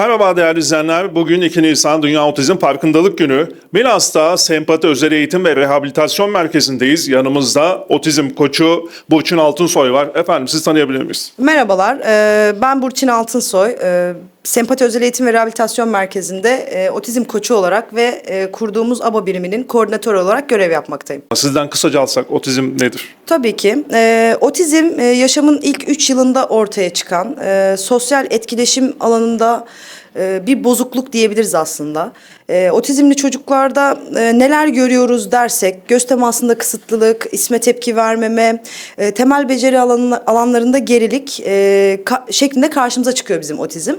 Merhaba değerli izleyenler. Bugün 2 Nisan Dünya Otizm Farkındalık Günü. Milas'ta Sempati Özel Eğitim ve Rehabilitasyon Merkezi'ndeyiz. Yanımızda otizm koçu Burçin Altınsoy var. Efendim siz tanıyabilir miyiz? Merhabalar, ben Burçin Altınsoy. Sempati Özel Eğitim ve Rehabilitasyon Merkezi'nde e, otizm koçu olarak ve e, kurduğumuz ABA biriminin koordinatörü olarak görev yapmaktayım. Sizden kısaca alsak otizm nedir? Tabii ki. E, otizm e, yaşamın ilk 3 yılında ortaya çıkan e, sosyal etkileşim alanında e, bir bozukluk diyebiliriz aslında. E, otizmli çocuklarda e, neler görüyoruz dersek göz temasında kısıtlılık, isme tepki vermeme, e, temel beceri alanı, alanlarında gerilik e, ka- şeklinde karşımıza çıkıyor bizim otizm.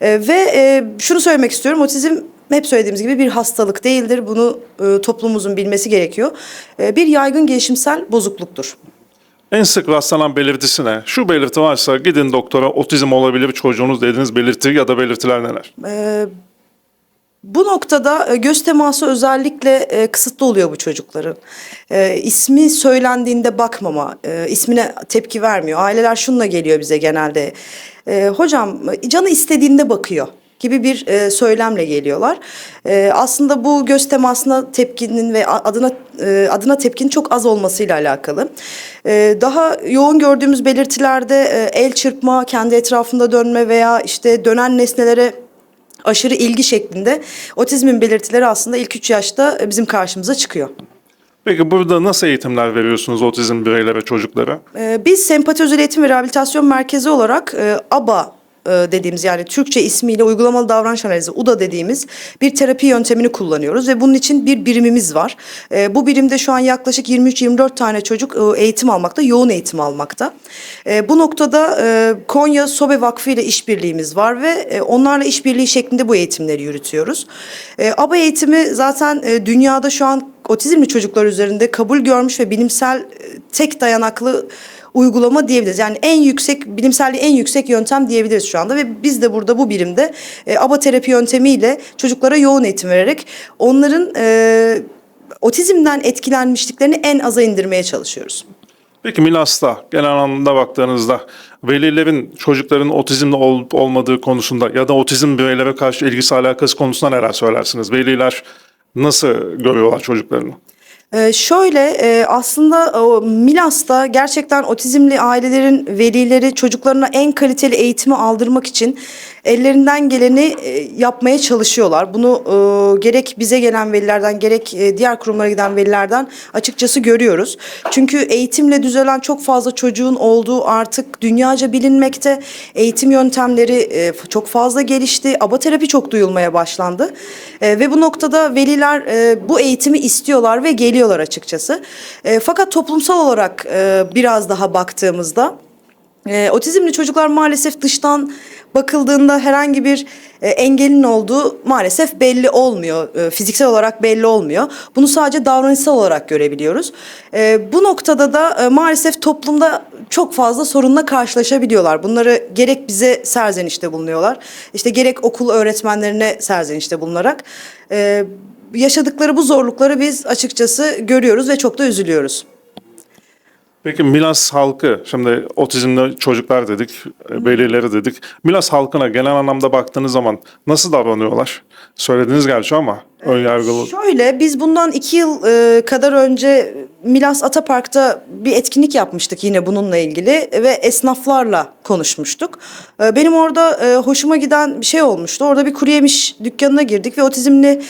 E, ve e, şunu söylemek istiyorum otizm hep söylediğimiz gibi bir hastalık değildir. Bunu e, toplumumuzun bilmesi gerekiyor. E, bir yaygın gelişimsel bozukluktur. En sık rastlanan belirtisi ne? Şu belirti varsa gidin doktora otizm olabilir çocuğunuz dediğiniz belirti ya da belirtiler neler? Ee, bu noktada e, göz teması özellikle e, kısıtlı oluyor bu çocukların. E, ismi söylendiğinde bakmama, e, ismine tepki vermiyor. Aileler şununla geliyor bize genelde. E, hocam canı istediğinde bakıyor gibi bir e, söylemle geliyorlar. E, aslında bu göz temasına tepkinin ve adına e, adına tepkinin çok az olmasıyla alakalı. E, daha yoğun gördüğümüz belirtilerde e, el çırpma, kendi etrafında dönme veya işte dönen nesnelere aşırı ilgi şeklinde otizmin belirtileri aslında ilk 3 yaşta e, bizim karşımıza çıkıyor. Peki burada nasıl eğitimler veriyorsunuz otizm bireylere, çocuklara? Ee, Biz Sempati Özel Eğitim ve Rehabilitasyon Merkezi olarak e, ABA dediğimiz yani Türkçe ismiyle uygulamalı davranış analizi UDA dediğimiz bir terapi yöntemini kullanıyoruz ve bunun için bir birimimiz var. E, Bu birimde şu an yaklaşık 23-24 tane çocuk e, eğitim almakta, yoğun eğitim almakta. E, Bu noktada e, Konya Sobe Vakfı ile işbirliğimiz var ve e, onlarla işbirliği şeklinde bu eğitimleri yürütüyoruz. E, ABA eğitimi zaten e, dünyada şu an otizmli çocuklar üzerinde kabul görmüş ve bilimsel e, tek dayanaklı uygulama diyebiliriz. Yani en yüksek bilimselliği en yüksek yöntem diyebiliriz şu anda ve biz de burada bu birimde e, ABA terapi yöntemiyle çocuklara yoğun eğitim vererek onların e, otizmden etkilenmişliklerini en aza indirmeye çalışıyoruz. Peki Milas'ta genel anlamda baktığınızda velilerin çocukların otizmli olup olmadığı konusunda ya da otizm bireylere karşı ilgisi alakası konusunda neler söylersiniz? Veliler nasıl görüyorlar çocuklarını? Ee, şöyle e, aslında o Milas'ta gerçekten otizmli ailelerin velileri çocuklarına en kaliteli eğitimi aldırmak için ellerinden geleni e, yapmaya çalışıyorlar. Bunu e, gerek bize gelen velilerden gerek e, diğer kurumlara giden velilerden açıkçası görüyoruz. Çünkü eğitimle düzelen çok fazla çocuğun olduğu artık dünyaca bilinmekte. Eğitim yöntemleri çok fazla gelişti. Aba terapi çok duyulmaya başlandı. Ve bu noktada veliler bu eğitimi istiyorlar ve geliyorlar açıkçası. Fakat toplumsal olarak biraz daha baktığımızda otizmli çocuklar maalesef dıştan bakıldığında herhangi bir e, engelin olduğu maalesef belli olmuyor. E, fiziksel olarak belli olmuyor. Bunu sadece davranışsal olarak görebiliyoruz. E, bu noktada da maalesef toplumda çok fazla sorunla karşılaşabiliyorlar. Bunları gerek bize serzenişte bulunuyorlar. işte gerek okul öğretmenlerine serzenişte bulunarak yaşadıkları bu zorlukları biz açıkçası görüyoruz ve çok da üzülüyoruz. Peki Milas halkı, şimdi otizmli çocuklar dedik, e, velileri dedik. Milas halkına genel anlamda baktığınız zaman nasıl davranıyorlar? Söylediniz gerçi ama ön yargılı. Şöyle biz bundan iki yıl e, kadar önce Milas Atapark'ta bir etkinlik yapmıştık yine bununla ilgili ve esnaflarla konuşmuştuk. E, benim orada e, hoşuma giden bir şey olmuştu. Orada bir kuru yemiş dükkanına girdik ve otizmli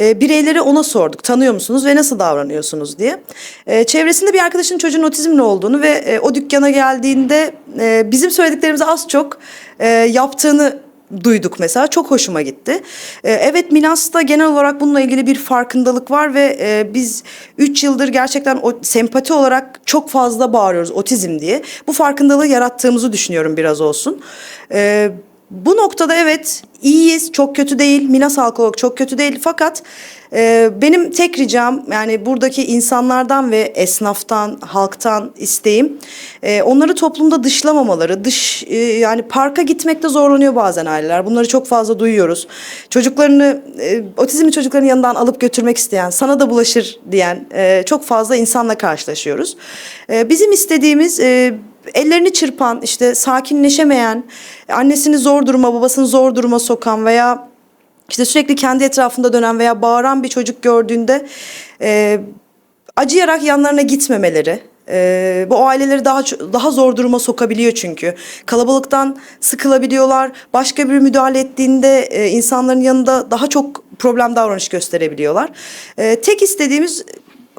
e, bireyleri ona sorduk. Tanıyor musunuz ve nasıl davranıyorsunuz diye. E, çevresinde bir arkadaşının çocuğun otizmli olduğunu ve e, o dükkana geldiğinde e, bizim söylediklerimizi az çok e, yaptığını duyduk mesela. Çok hoşuma gitti. Ee, evet Milas'ta genel olarak bununla ilgili bir farkındalık var ve e, biz 3 yıldır gerçekten o sempati olarak çok fazla bağırıyoruz otizm diye. Bu farkındalığı yarattığımızı düşünüyorum biraz olsun. Ee, bu noktada evet iyiyiz, çok kötü değil. Milas halkı çok kötü değil. Fakat e, benim tek ricam yani buradaki insanlardan ve esnaftan, halktan isteğim e, onları toplumda dışlamamaları. Dış e, yani parka gitmekte zorlanıyor bazen aileler. Bunları çok fazla duyuyoruz. Çocuklarını e, otizmli çocukların yanından alıp götürmek isteyen, sana da bulaşır diyen e, çok fazla insanla karşılaşıyoruz. E, bizim istediğimiz e, ellerini çırpan, işte sakinleşemeyen, annesini zor duruma, babasını zor duruma sokan veya işte sürekli kendi etrafında dönen veya bağıran bir çocuk gördüğünde e, acıyarak yanlarına gitmemeleri. e, bu aileleri daha daha zor duruma sokabiliyor çünkü. Kalabalıktan sıkılabiliyorlar. Başka bir müdahale ettiğinde e, insanların yanında daha çok problem davranış gösterebiliyorlar. E, tek istediğimiz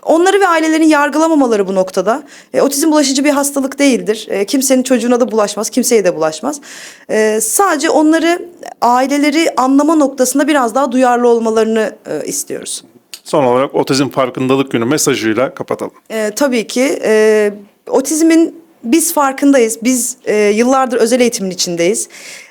Onları ve ailelerin yargılamamaları bu noktada. E, otizm bulaşıcı bir hastalık değildir. E, kimsenin çocuğuna da bulaşmaz, kimseye de bulaşmaz. E, sadece onları, aileleri anlama noktasında biraz daha duyarlı olmalarını e, istiyoruz. Son olarak Otizm Farkındalık Günü mesajıyla kapatalım. E, tabii ki e, otizmin biz farkındayız. Biz e, yıllardır özel eğitimin içindeyiz.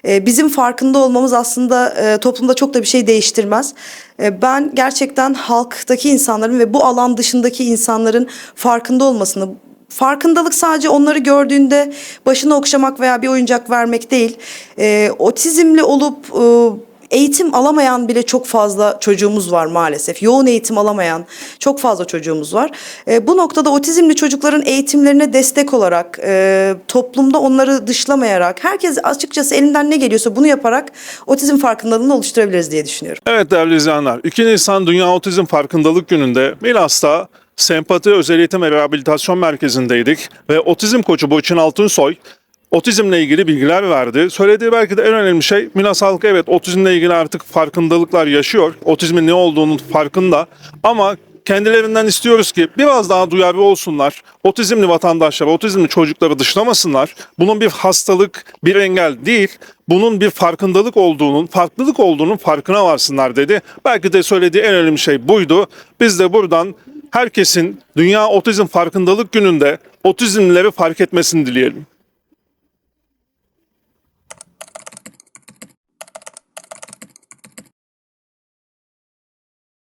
E, bizim farkında olmamız aslında e, toplumda çok da bir şey değiştirmez. E, ben gerçekten halktaki insanların ve bu alan dışındaki insanların farkında olmasını Farkındalık sadece onları gördüğünde başını okşamak veya bir oyuncak vermek değil. E, otizmli olup e, eğitim alamayan bile çok fazla çocuğumuz var maalesef. Yoğun eğitim alamayan çok fazla çocuğumuz var. E, bu noktada otizmli çocukların eğitimlerine destek olarak, e, toplumda onları dışlamayarak, herkes açıkçası elinden ne geliyorsa bunu yaparak otizm farkındalığını oluşturabiliriz diye düşünüyorum. Evet değerli izleyenler, 2 Nisan Dünya Otizm Farkındalık Günü'nde Milas'ta Sempati Özel Eğitim ve Rehabilitasyon Merkezi'ndeydik ve otizm koçu Burçin Altunsoy otizmle ilgili bilgiler verdi. Söylediği belki de en önemli şey Milas halkı evet otizmle ilgili artık farkındalıklar yaşıyor. Otizmin ne olduğunun farkında ama kendilerinden istiyoruz ki biraz daha duyarlı olsunlar. Otizmli vatandaşlar, otizmli çocukları dışlamasınlar. Bunun bir hastalık, bir engel değil. Bunun bir farkındalık olduğunun, farklılık olduğunun farkına varsınlar dedi. Belki de söylediği en önemli şey buydu. Biz de buradan herkesin Dünya Otizm Farkındalık Günü'nde otizmlileri fark etmesini dileyelim.